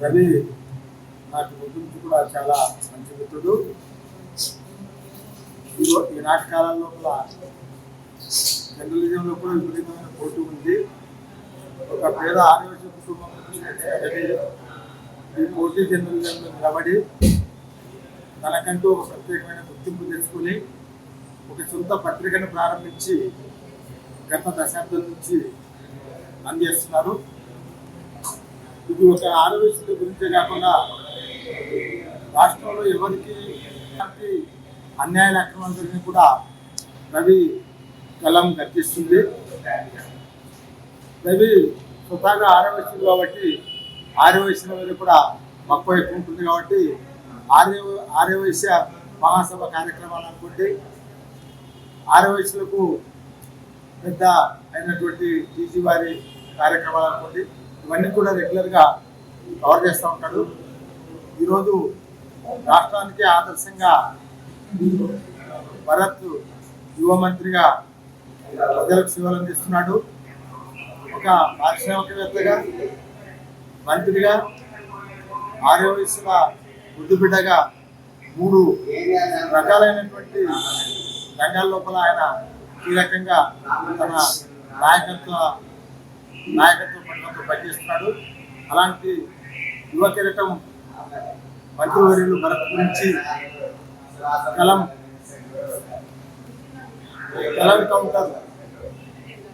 రవి నాకు ముందు కూడా చాలా మంచి మిత్రుడు. ఈ- ఈ నాటకాల లోపల జర్నలిజంలో కూడా విపరీతమైన పోటీ ఉంది. ఒక పేద ఆదివాసీ కుటుంబం ఈ పోటీ జర్నలిజంలో నిలబడి తనకంటూ ఒక ప్రత్యేకమైన గుర్తింపు తెచ్చుకొని ఒక సొంత పత్రికను ప్రారంభించి గత దశాబ్దం నుంచి అందజేస్తున్నారు. ఇది ఒక ఆరోగ్య గురించే కాకుండా రాష్ట్రంలో ఎవరికి ఎలాంటి అన్యాయ అక్రమం జరిగినా కూడా రవి కలం గర్తిస్తుంది రవి స్వతహాగా ఆరోగ్యస్తుడు కాబట్టి ఆర్యవైశ్యుల మీద కూడా మక్కువ ఎక్కువ ఉంటుంది కాబట్టి ఆర్య ఆర్యవైశ్య మహాసభ కార్యక్రమాలు అనుకోండి ఆర్యవైశ్యులకు పెద్ద అయినటువంటి టీజీ వారి కార్యక్రమాలు అనుకోండి ఇవన్నీ కూడా రెగ్యులర్గా కవర్ చేస్తూ ఉంటాడు. ఈరోజు రాష్ట్రానికి ఆదర్శంగా భరత్ యువ మంత్రిగా ప్రజలకు సేవలు అందిస్తున్నాడు. ఒక పారిశ్రామికవేత్తగా మంత్రిగా ఆరో వయసుల ముద్దుబిడ్డగా మూడు రకాలైనటువంటి రంగాల లోపల ఆయన కీలకంగా తన నాయకత్వ నాయకత్వ పనులతో పనిచేస్తున్నాడు. అలాంటి యువ కిరటం మంత్రివర్యులు భరత్ గురించి కలం కలం కౌంటర్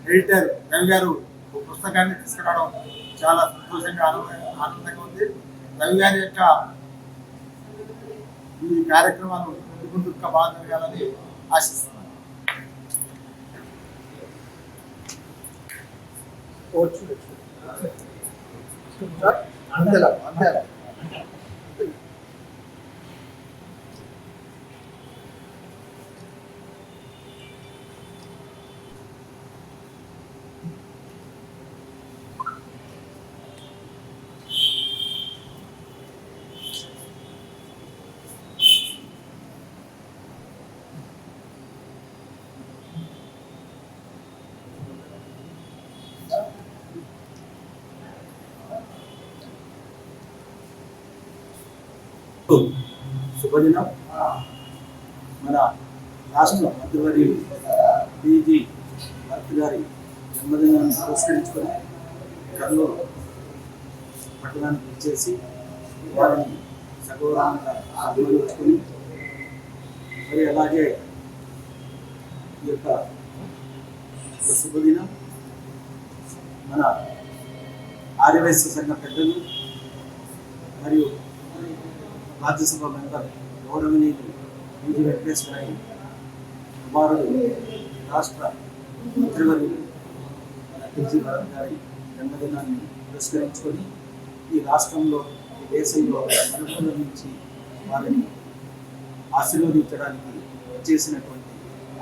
ఎడిటర్ రవి గారు ఒక పుస్తకాన్ని తీసుకురావడం చాలా సంతోషంగా ఆనందంగా ఉంది. రవి గారి యొక్క ఈ కార్యక్రమాలు ముందు ముందు బాగా జరగాలని ఆశిస్తున్నాను. అంతేలా అంతేలా శుభదినం. మన రాష్ట్ర మంత్రివర్యులు పీజీ భరత్ గారి జన్మదినాన్ని పురస్కరించుకొని కర్నూలు పట్టణానికి ఇచ్చేసి వారిని సగౌరవంగా సన్మానించుకొని మరి అలాగే ఈ యొక్క శుభదినం మన ఆర్యవైశ్య సంఘ పెద్దలు మరియు రాజ్యసభ మెంబర్ గౌరవనీయులు పీజీ వెంకటేశ్వరయ్య కుమారుడు రాష్ట్ర మంత్రివర్యులు మన పీజీ భరత్ గారి జన్మదినాన్ని పురస్కరించుకొని ఈ రాష్ట్రంలో ఈ దేశంలో నలుమూల నుంచి వారిని ఆశీర్వదించడానికి చేసినటువంటి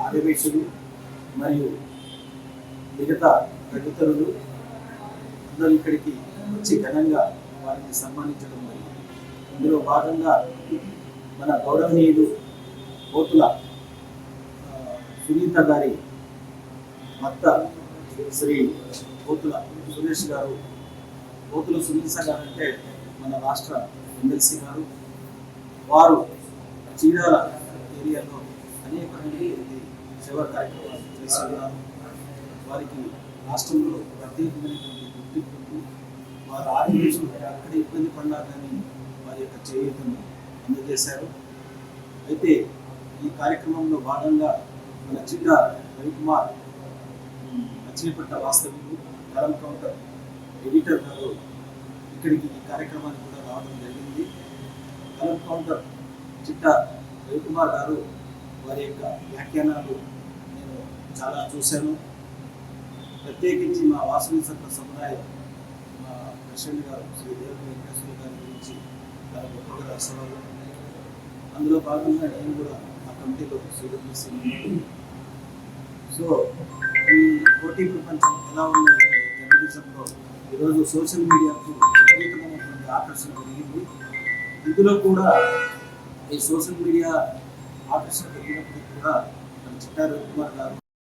ఆదివేశులు మరియు మిగతా తదితరులు అందరూ ఇక్కడికి వచ్చి ఘనంగా వారిని సన్మానించడం జరిగింది. ఇందులో భాగంగా మన గౌరవనీయులు కోతుల సునీత గారి భర్త శ్రీ కోతుల సురేష్ గారు. కోతుల సునీత గారు అంటే మన రాష్ట్ర ఎమ్మెల్సీ గారు. వారు చీరాల ఏరియాలో అనేక మంది సేవా కార్యక్రమాలు చేస్తున్నారు. వారికి రాష్ట్రంలో ప్రత్యేకమైనటువంటి గుర్తింపు వారు ఆదివేశం ఎక్కడ ఇబ్బంది పడినా కానీ వారి యొక్క చేయూతను అందజేశారు. అయితే ఈ కార్యక్రమంలో భాగంగా మన చిన్న రవికుమార్ మచిలీపట్ట వాస్తవ్యులు కలం కౌంటర్ ఎడిటర్ గారు ఇక్కడికి ఈ కార్యక్రమానికి కూడా రావడం జరిగింది. కలం కౌంటర్ చిట్టా రవికుమార్ గారు వారి యొక్క వ్యాఖ్యానాలు నేను చాలా చూశాను. ప్రత్యేకించి మా వాసవి సంఘ సముదాయం మా ప్రెసిడెంట్ గారు శ్రీ దేవ వెంకటేశ్వర గారి గురించి చాలా గొప్పగా రాసేవాళ్ళు అందులో భాగంగా నేను కూడా ఆ కమిటీలో స్వీకరిస్తున్నాను సో ఈ పోటీ ప్రపంచం ఎలా ఉందంటే జర్నలిజంలో ఈరోజు సోషల్ మీడియాకు విపరీతమైనటువంటి ఆకర్షణ పెరిగింది ఇందులో కూడా ఈ సోషల్ మీడియా ఆకర్షణ పెరిగినప్పటికీ కూడా మన చిట్టా కుమార్ గారు